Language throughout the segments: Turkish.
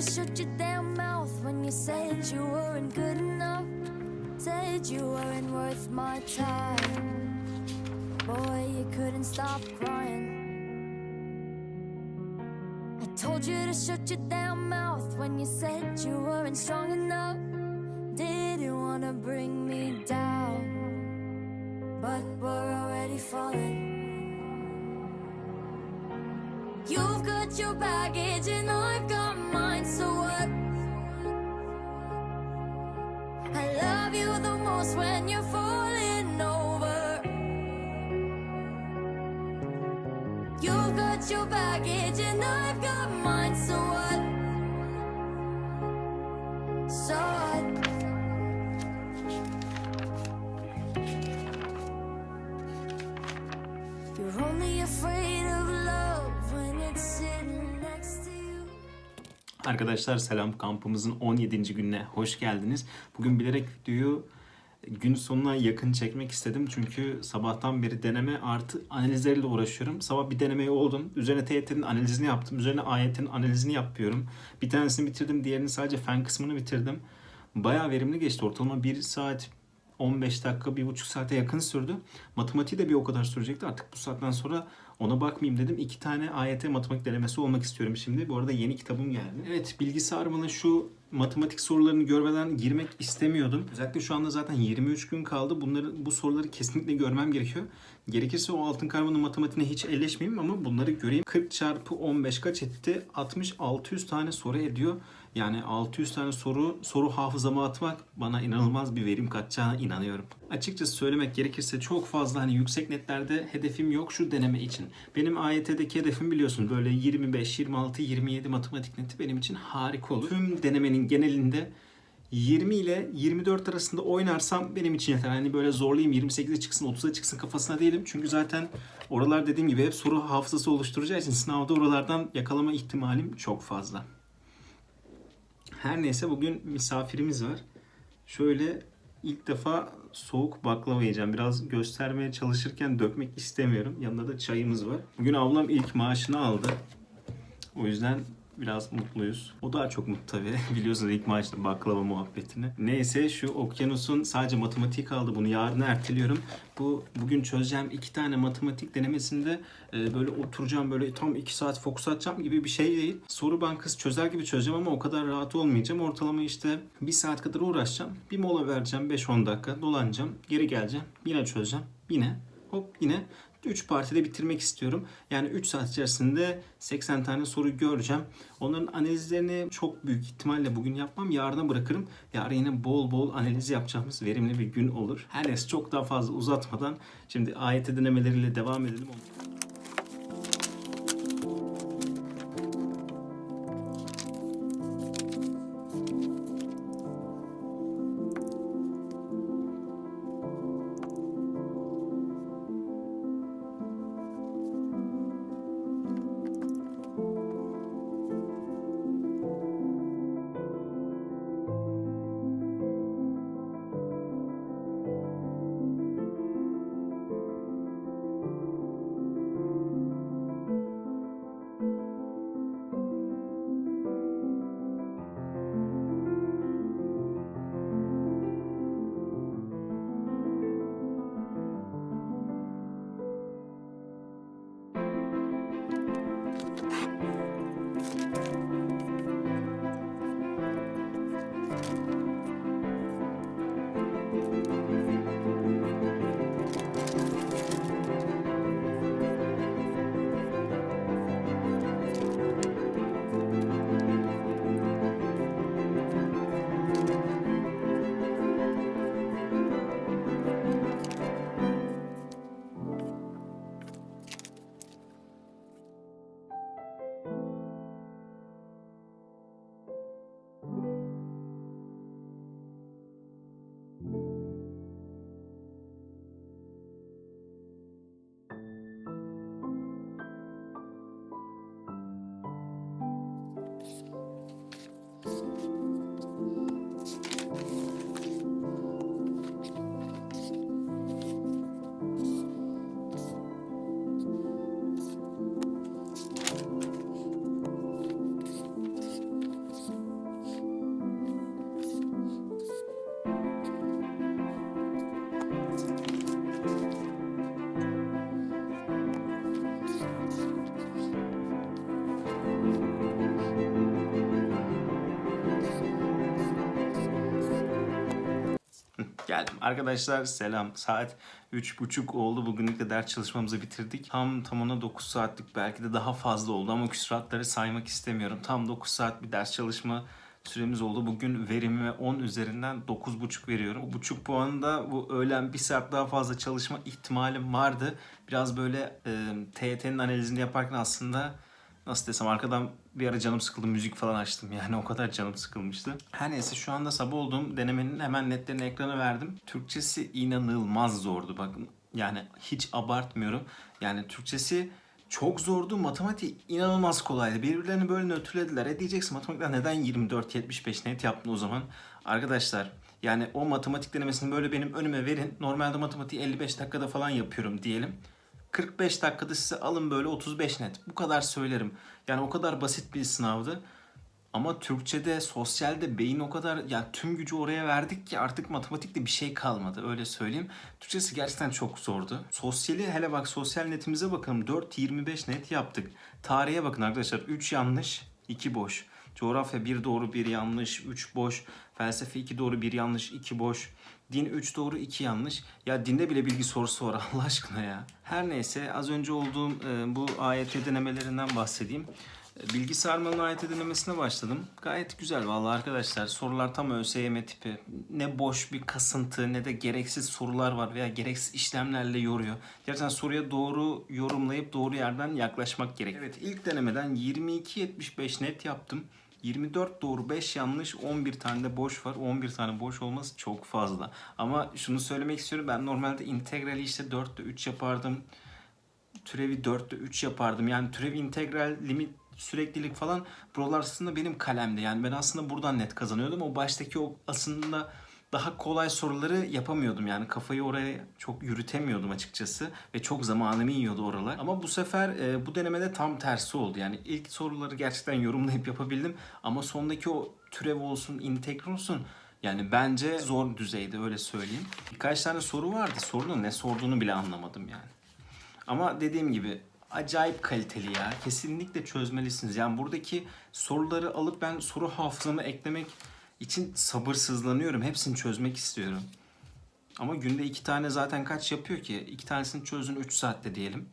to shut your damn mouth when you said you weren't good enough. Said you weren't worth my time. Boy, you couldn't stop crying. I told you to shut your damn mouth when you said you weren't strong enough. Didn't wanna bring me down, but we're already falling. You've got your baggage and I've got mine, so what? I love you the most when you're falling over. You've got your baggage and I've got mine, so what? So Arkadaşlar selam kampımızın 17. gününe hoş geldiniz. Bugün bilerek videoyu gün sonuna yakın çekmek istedim. Çünkü sabahtan beri deneme artı analizleriyle uğraşıyorum. Sabah bir denemeyi oldum. Üzerine TYT'nin analizini yaptım. Üzerine AYT'nin analizini yapıyorum. Bir tanesini bitirdim. Diğerini sadece fen kısmını bitirdim. Bayağı verimli geçti. Ortalama 1 saat 15 dakika, 1,5 saate yakın sürdü. Matematiği de bir o kadar sürecekti. Artık bu saatten sonra ona bakmayayım dedim. İki tane AYT matematik denemesi olmak istiyorum şimdi. Bu arada yeni kitabım geldi. Evet bilgisayar bana şu matematik sorularını görmeden girmek istemiyordum. Özellikle şu anda zaten 23 gün kaldı. Bunları bu soruları kesinlikle görmem gerekiyor. Gerekirse o altın karmanın matematiğine hiç elleşmeyeyim ama bunları göreyim. 40 çarpı 15 kaç etti? 60 600 tane soru ediyor. Yani 600 tane soru soru hafızama atmak bana inanılmaz bir verim katacağına inanıyorum. Açıkçası söylemek gerekirse çok fazla hani yüksek netlerde hedefim yok şu deneme için. Benim AYT'deki hedefim biliyorsun böyle 25, 26, 27 matematik neti benim için harika olur. Tüm denemenin genelinde 20 ile 24 arasında oynarsam benim için yeter. Hani böyle zorlayayım 28'e çıksın 30'a çıksın kafasına değilim. Çünkü zaten oralar dediğim gibi hep soru hafızası oluşturacağı için sınavda oralardan yakalama ihtimalim çok fazla. Her neyse bugün misafirimiz var. Şöyle ilk defa soğuk baklava yiyeceğim. Biraz göstermeye çalışırken dökmek istemiyorum. Yanında da çayımız var. Bugün ablam ilk maaşını aldı. O yüzden biraz mutluyuz. O daha çok mutlu tabii. Biliyorsunuz ilk maaşta baklava muhabbetini. Neyse şu okyanusun sadece matematik kaldı. Bunu yarına erteliyorum. Bu bugün çözeceğim iki tane matematik denemesinde e, böyle oturacağım böyle tam iki saat fokus atacağım gibi bir şey değil. Soru bankası çözer gibi çözeceğim ama o kadar rahat olmayacağım. Ortalama işte bir saat kadar uğraşacağım. Bir mola vereceğim 5-10 dakika dolanacağım. Geri geleceğim. Yine çözeceğim. Yine hop yine 3 partide bitirmek istiyorum. Yani 3 saat içerisinde 80 tane soru göreceğim. Onların analizlerini çok büyük ihtimalle bugün yapmam. Yarına bırakırım. Yarın yine bol bol analiz yapacağımız verimli bir gün olur. Her neyse çok daha fazla uzatmadan şimdi AYT denemeleriyle devam edelim. Geldim. Arkadaşlar selam. Saat 3.30 oldu. Bugünlük de ders çalışmamızı bitirdik. Tam tamına 9 saatlik belki de daha fazla oldu ama küsuratları saymak istemiyorum. Tam 9 saat bir ders çalışma süremiz oldu. Bugün verimime 10 üzerinden 9.5 veriyorum. Bu buçuk puanı da bu öğlen bir saat daha fazla çalışma ihtimalim vardı. Biraz böyle e, TYT'nin analizini yaparken aslında nasıl desem arkadan bir ara canım sıkıldı müzik falan açtım yani o kadar canım sıkılmıştı. Her neyse şu anda sabah olduğum denemenin hemen netlerini ekrana verdim. Türkçesi inanılmaz zordu bakın yani hiç abartmıyorum. Yani Türkçesi çok zordu. Matematik inanılmaz kolaydı. Birbirlerini böyle nötrlediler. E diyeceksin matematikten neden 24-75 net yaptın o zaman? Arkadaşlar yani o matematik denemesini böyle benim önüme verin. Normalde matematiği 55 dakikada falan yapıyorum diyelim. 45 dakikada size alın böyle 35 net. Bu kadar söylerim. Yani o kadar basit bir sınavdı. Ama Türkçe'de, sosyalde beyin o kadar ya tüm gücü oraya verdik ki artık matematikte bir şey kalmadı öyle söyleyeyim. Türkçesi gerçekten çok zordu. Sosyali hele bak sosyal netimize bakalım 4.25 net yaptık. Tarihe bakın arkadaşlar 3 yanlış 2 boş. Coğrafya 1 doğru 1 yanlış 3 boş. Felsefe 2 doğru 1 yanlış 2 boş. Din 3 doğru 2 yanlış. Ya dinde bile bilgi sorusu var Allah aşkına ya. Her neyse az önce olduğum e, bu AYT denemelerinden bahsedeyim. E, Bilgi sarmalının AYT denemesine başladım. Gayet güzel vallahi arkadaşlar. Sorular tam ÖSYM tipi. Ne boş bir kasıntı ne de gereksiz sorular var veya gereksiz işlemlerle yoruyor. Gerçekten soruya doğru yorumlayıp doğru yerden yaklaşmak gerek. Evet ilk denemeden 22.75 net yaptım. 24 doğru 5 yanlış 11 tane de boş var. 11 tane boş olması çok fazla. Ama şunu söylemek istiyorum. Ben normalde integrali işte 4'te 3 yapardım. Türevi 4'te 3 yapardım. Yani türevi integral limit süreklilik falan buralar aslında benim kalemde. Yani ben aslında buradan net kazanıyordum. O baştaki o aslında daha kolay soruları yapamıyordum. Yani kafayı oraya çok yürütemiyordum açıkçası. Ve çok zamanımı yiyordu oralar. Ama bu sefer e, bu denemede tam tersi oldu. Yani ilk soruları gerçekten yorumlayıp yapabildim. Ama sondaki o türev olsun, integral olsun yani bence zor düzeyde öyle söyleyeyim. Birkaç tane soru vardı. Sorunun ne sorduğunu bile anlamadım yani. Ama dediğim gibi acayip kaliteli ya. Kesinlikle çözmelisiniz. Yani buradaki soruları alıp ben soru hafızama eklemek için sabırsızlanıyorum. Hepsini çözmek istiyorum. Ama günde iki tane zaten kaç yapıyor ki? İki tanesini çözün 3 saatte diyelim.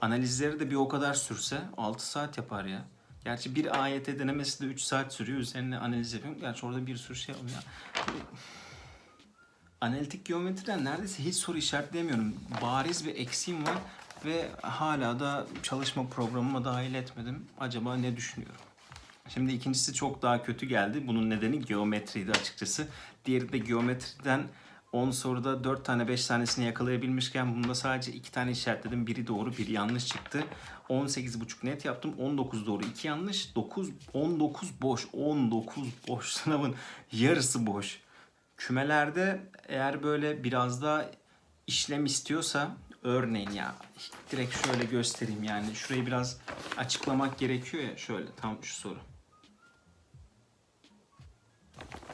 Analizleri de bir o kadar sürse 6 saat yapar ya. Gerçi bir AYT denemesi de 3 saat sürüyor. Üzerine analiz yapıyorum. Gerçi orada bir sürü şey oluyor. Analitik geometriden neredeyse hiç soru işaretleyemiyorum. Bariz bir eksiğim var ve hala da çalışma programıma dahil etmedim. Acaba ne düşünüyorum? Şimdi ikincisi çok daha kötü geldi. Bunun nedeni geometriydi açıkçası. Diğeri de geometriden 10 soruda 4 tane 5 tanesini yakalayabilmişken bunda sadece 2 tane işaretledim. Biri doğru, biri yanlış çıktı. 18,5 net yaptım. 19 doğru, 2 yanlış. 9 19 boş. 19 boş. Sınavın yarısı boş. Kümelerde eğer böyle biraz daha işlem istiyorsa örneğin ya direkt şöyle göstereyim yani şurayı biraz açıklamak gerekiyor ya şöyle tam şu soru.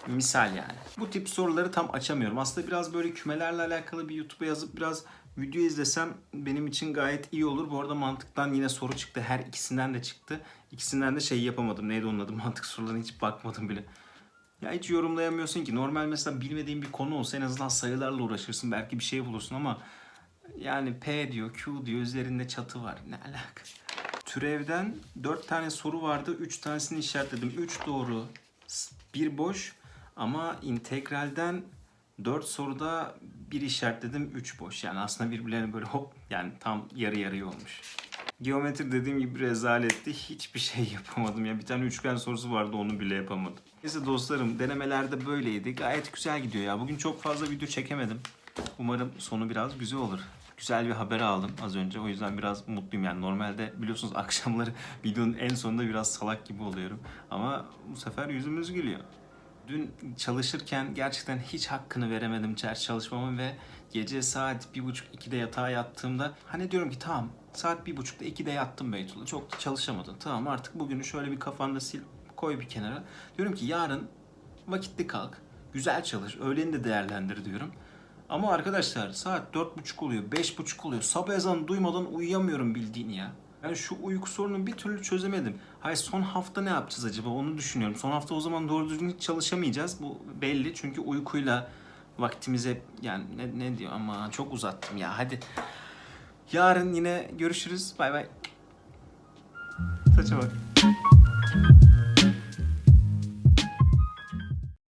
Misal yani. Bu tip soruları tam açamıyorum. Aslında biraz böyle kümelerle alakalı bir YouTube'a yazıp biraz video izlesem benim için gayet iyi olur. Bu arada mantıktan yine soru çıktı. Her ikisinden de çıktı. İkisinden de şey yapamadım. Neydi onun adı? Mantık sorularına hiç bakmadım bile. Ya hiç yorumlayamıyorsun ki. Normal mesela bilmediğin bir konu olsa en azından sayılarla uğraşırsın. Belki bir şey bulursun ama yani P diyor, Q diyor, üzerinde çatı var. Ne alaka? Türevden 4 tane soru vardı. 3 tanesini işaretledim. 3 doğru, 1 boş. Ama integralden 4 soruda bir işaretledim, 3 boş. Yani aslında birbirlerine böyle hop yani tam yarı yarıya olmuş. Geometri dediğim gibi rezaletti. Hiçbir şey yapamadım. Ya bir tane üçgen sorusu vardı onu bile yapamadım. Neyse dostlarım denemelerde böyleydi. Gayet güzel gidiyor ya. Bugün çok fazla video çekemedim. Umarım sonu biraz güzel olur. Güzel bir haber aldım az önce. O yüzden biraz mutluyum. Yani normalde biliyorsunuz akşamları videonun en sonunda biraz salak gibi oluyorum. Ama bu sefer yüzümüz gülüyor. Dün çalışırken gerçekten hiç hakkını veremedim çalışmamın ve gece saat bir buçuk 2'de yatağa yattığımda hani diyorum ki tamam saat bir buçukta 2'de yattım Beytullah çok da çalışamadın tamam artık bugünü şöyle bir kafanda sil koy bir kenara. Diyorum ki yarın vakitli kalk güzel çalış öğleni de değerlendir. diyorum. Ama arkadaşlar saat dört buçuk oluyor beş buçuk oluyor. Sabah ezanı duymadan uyuyamıyorum bildiğin ya ben şu uyku sorununu bir türlü çözemedim. Hayır son hafta ne yapacağız acaba onu düşünüyorum. Son hafta o zaman doğru düzgün hiç çalışamayacağız. Bu belli çünkü uykuyla vaktimize yani ne, ne diyor ama çok uzattım ya hadi. Yarın yine görüşürüz. Bay bay. Saça bak.